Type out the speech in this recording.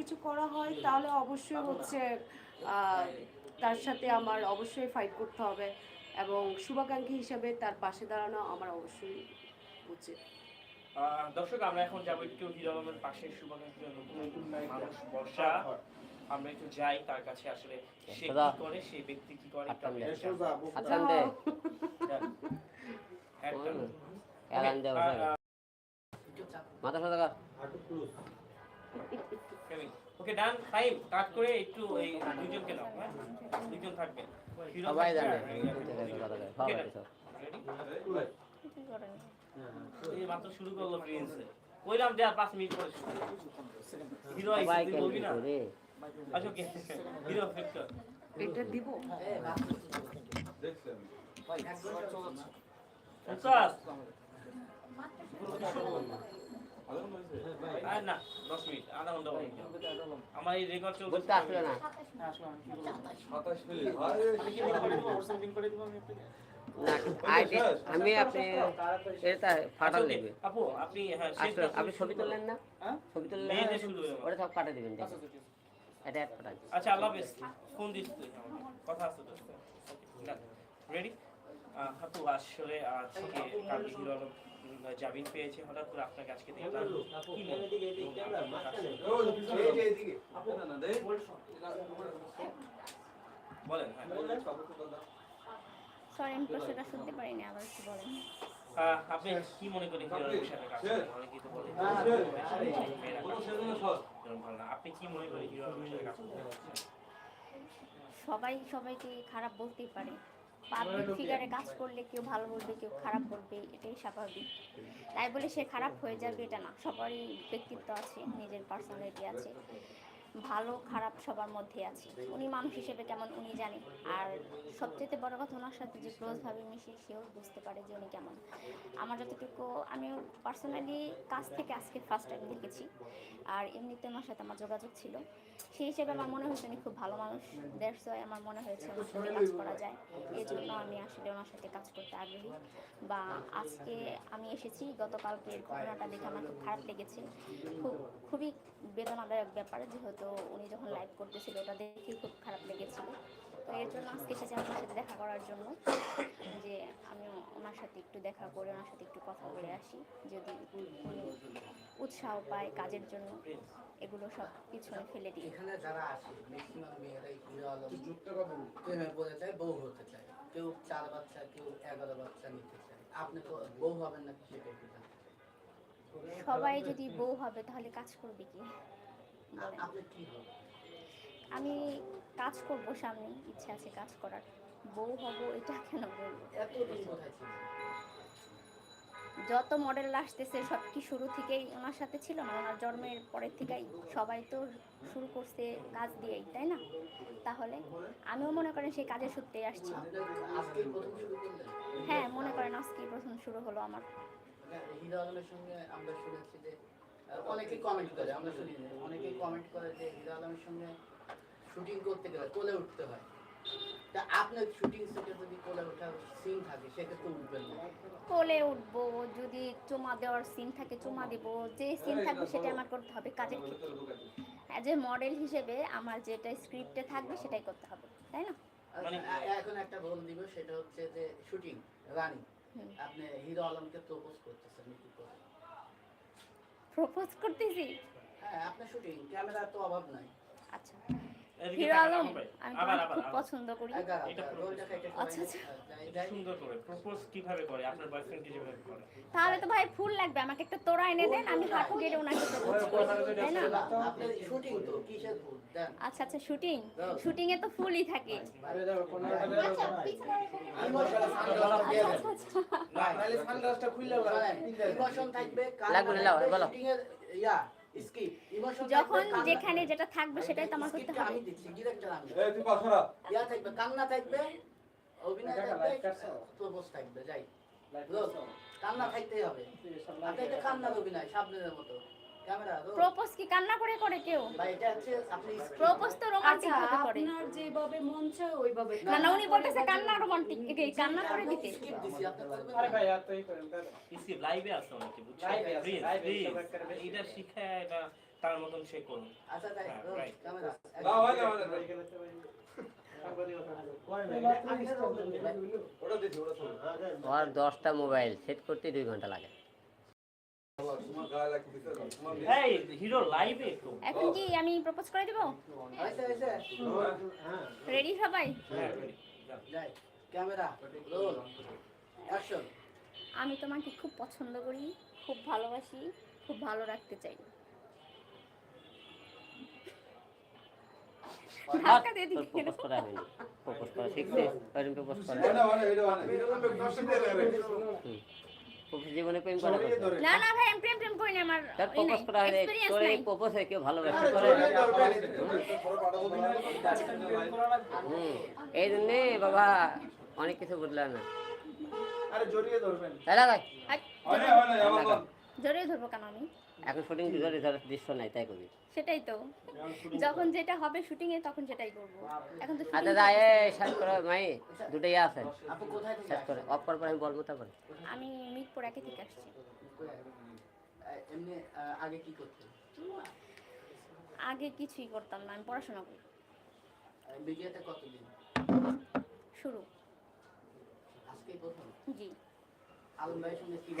কিছু করা হয় তাহলে অবশ্যই হচ্ছে আহ, তার সাথে আমার অবশ্যই ফাইট করতে হবে এবং শুভাকাঙ্ক্ষী হিসেবে তার পাশে দাঁড়ানো আমার অবশ্যই উচিত। দর্শক আমরা এখন যাব একটু হিরো আলমের পাশে শুভাকাঙ্ক্ষী নতুন মানুষ বর্ষা আমরা একটু যাই তার কাছে আসলে সে কি করে সেই ব্যক্তি কি করে আহ, মাথা সাদা কর ওকে ডান টাইম কাট করে একটু এই দুইজনকে নাও হ্যাঁ? দুইজন থাকবে। সবাই জানে এই সব। Ready? এই মাত্র শুরু করল প্রিন্স কইলাম যে আর পাঁচ মিনিট পরে হিরো আইছে তুই বলবি না? আচ্ছা ওকে হিরো ফিক্টর এটা দিব? পঞ্চাশ আর আধা ঘণ্টা আমার এই রেকর্ড আমি আপনি এটা আচ্ছা, নেবে আপু আপনি হ্যাঁ আপনি ছবি তুললেন না ছবি তুললেন। ওটা সব কাটে দিবেন এটা এক ফাটান আচ্ছা আল্লাহ হাফেজ ফোন দিস কথা আছে তো রেডি আপু আসলে আজকে কাল হিরো জামিন পেয়েছে হঠাৎ করে আপনাকে আজকে দেখলাম বলেন হ্যাঁ। সরি আমি প্রশ্নটা শুনতে পারিনি আবার একটু বলেন। আপনি কি মনে করেন। আপনি কি মনে করেন সবাই সবাইকে খারাপ বলতেই পারে। পাবলিক ফিগারে কাজ করলে কেউ ভালো বলবে কেউ খারাপ বলবে এটাই স্বাভাবিক। তাই বলে সে খারাপ হয়ে যাবে এটা না সবারই ব্যক্তিত্ব আছে নিজের পার্সোনালিটি আছে। ভালো, খারাপ সবার মধ্যে আছে। উনি মানুষ হিসেবে কেমন উনি জানে। আর সবচেয়ে বড় কথা ওনার সাথে যে ক্লোজভাবে মিশি, সেও বুঝতে পারে যে উনি কেমন। আমার যতটুকু আমি পার্সোনালি কাজ থেকে আজকে ফার্স্ট টাইম দেখেছি। আর এমনিতে আমার সাথে আমার যোগাযোগ ছিল। সেই হিসেবে আমার মনে হয়েছে উনি খুব ভালো মানুষ। দ্যাটস আমার মনে হয়েছে ওনার সাথে কাজ করা যায়। এই জন্য আমি আসলে ওনার সাথে কাজ করতে আগ্রহী। বা আজকে আমি এসেছি গতকালকে ঘটনাটা দেখে আমার খুব খারাপ লেগেছে। খুব, খুবই বেদনাদায়ক ব্যাপার যেহেতু উনি যখন লাইভ করতেছিল ওটা দেখে খুব খারাপ লেগেছিল। তো এর জন্য আজকে এসেছি আপনার সাথে দেখা করার জন্য। যে আমি ওনার সাথে একটু দেখা করে ওনার সাথে একটু কথা বলে আসি। যদি উনি উৎসাহ পায় কাজের জন্য এগুলো সব পিছনে ফেলে দিই। এখানে যারা আসে ম্যাক্সিমাম মেয়েরাই বউ হতে চায়। কেউ চার বাচ্চা কেউ এগারো বাচ্চা নিতে চায়। আপনি তো বউ হবেন চাই। সবাই যদি বউ হবে তাহলে কাজ করবে কি? আমি কাজ করব সামনে, ইচ্ছা আছে কাজ করার। বউ হব, এটা কেন বলব? যত মডেল আসতেছে সব কি শুরু থেকেই ওনার সাথে ছিল না, ওনার জন্মের পরের থেকেই সবাই তো শুরু করছে কাজ দিয়েই, তাই না? তাহলে আমিও মনে করেন সেই কাজের সূত্রেই আসছি। হ্যাঁ মনে করেন আজকেই প্রথম শুরু হলো আমার। সঙ্গে আমরা শুনেছি যে আহ, অনেকেই কমেন্ট করে আমরা শুনি যে অনেকেই কমেন্ট করে যে হিরো আলমের সঙ্গে শুটিং করতে গেলে কোলে উঠতে হয়। তা আপনার শুটিং সেটে যদি কোলে ওঠার সিন থাকে সেক্ষেত্রে উঠবেন না। কোলে উঠবো যদি চুমা দেওয়ার সিন থাকে চুমা দিব। যে সিন থাকবে সেটা আমার করতে হবে কাজের ক্ষেত্রে অ্যাজ এ মডেল হিসেবে আমার যেটা স্ক্রিপ্টে থাকবে সেটাই করতে হবে তাই না? মানে- আ- আ- এখন একটা রোল দিব সেটা হচ্ছে যে শুটিং রানি আপনি হিরো আলমকে প্রপোজ করতেছেন কি করে প্রপোজ করতেছি? হ্যাঁ আপনার শুটিং ক্যামেরা তো অভাব নাই। আচ্ছা। হিরো আলম আমি খুব পছন্দ করি। আচ্ছা, আচ্ছা। সুন্দর করে প্রপোজ কীভাবে করে? আপনার বয়ফ্রেন্ডকে যেভাবে করে? তাহলে তো ভাই ফুল লাগবে আমাকে একটা তোড়া এনে দেন আমি হাঁটু গেড়ে ওনাকে প্রপোজ করি তাই না? আপনার শুটিং তো কিসের ফুল? আচ্ছা আচ্ছা শুটিং শুটিং এ তো ফুলই থাকে। ইমোশন থাকবে লাগবে না, লাও, বলো। যখন যেখানে যেটা থাকবে সেটাই তো আমার করতে হবে। এই তুই পাছরা ইয়া থাকবে কান্না থাকবে অভিনয় থাকবে প্রপোজ থাকবে যাই। কান্না থাকতেই হবে। কান্নার অভিনয় সাবনের মতো। প্রপোজ কি কান্না করে করে কেউ? ভাই এটা হচ্ছে আপনি প্রপোজ তো রোমান্টিক আচ্ছা ভাবে করে। আপনার যেভাবে মন চায় ওইভাবে না না উনি বলতেছে কান্না রোমান্টিক এই কান্না করে দিতে। আরে ভাই আর তো এই করেন ইসি লাইভে আছে অনেকে বুঝছেন? Please please. এটা শিখায় এটা তার মতন সে করুন আচ্ছা তাই হ্যাঁ, রোল, right. ক্যামেরা। ওর দশটা মোবাইল সেট করতে দুই ঘণ্টা লাগে। এখন কি আমি প্রপোজ করে দিব? রেডি সবাই? হ্যাঁ আমি তোমাকে খুব পছন্দ করি খুব ভালোবাসি খুব ভালো রাখতে চাই। প্রপোজ করা প্রপোজ করা জীবনে প্রেম করা না না ভাই প্রেম প্রেম করি না আমার তার প্রপোজ করা এক্সপিরিয়েন্স তোর এই প্রপোজে কেউ ভালোবাসা করে এই জন্যে বাবা অনেক কিছু বুঝলাম না। আরে জড়িয়ে ধরবেন। দাদা ভাই আই, না না আমার বল। জড়িয়ে ধরবো কেন আমি? এখন শুটিং ধরে ধরে দৃশ্য নাই তাই কবি। সেটাই তো। যখন যেটা হবে শুটিং এ তখন সেটাই করব। এখন তো আচ্ছা shooting দা এ শেষ করো মাই দুটোই আছে। আপু কোথায় শেষ করে অফ করার পর আমি বলব তারপরে। আমি মিরপুর একে থেকে আসছি। এমনি আগে কি করতেন? আগে কিছুই করতাম না আমি পড়াশোনা করি। মিডিয়াতে কতদিন? শুরু। আজকেই প্রথম? জি। আলম সঙ্গে কি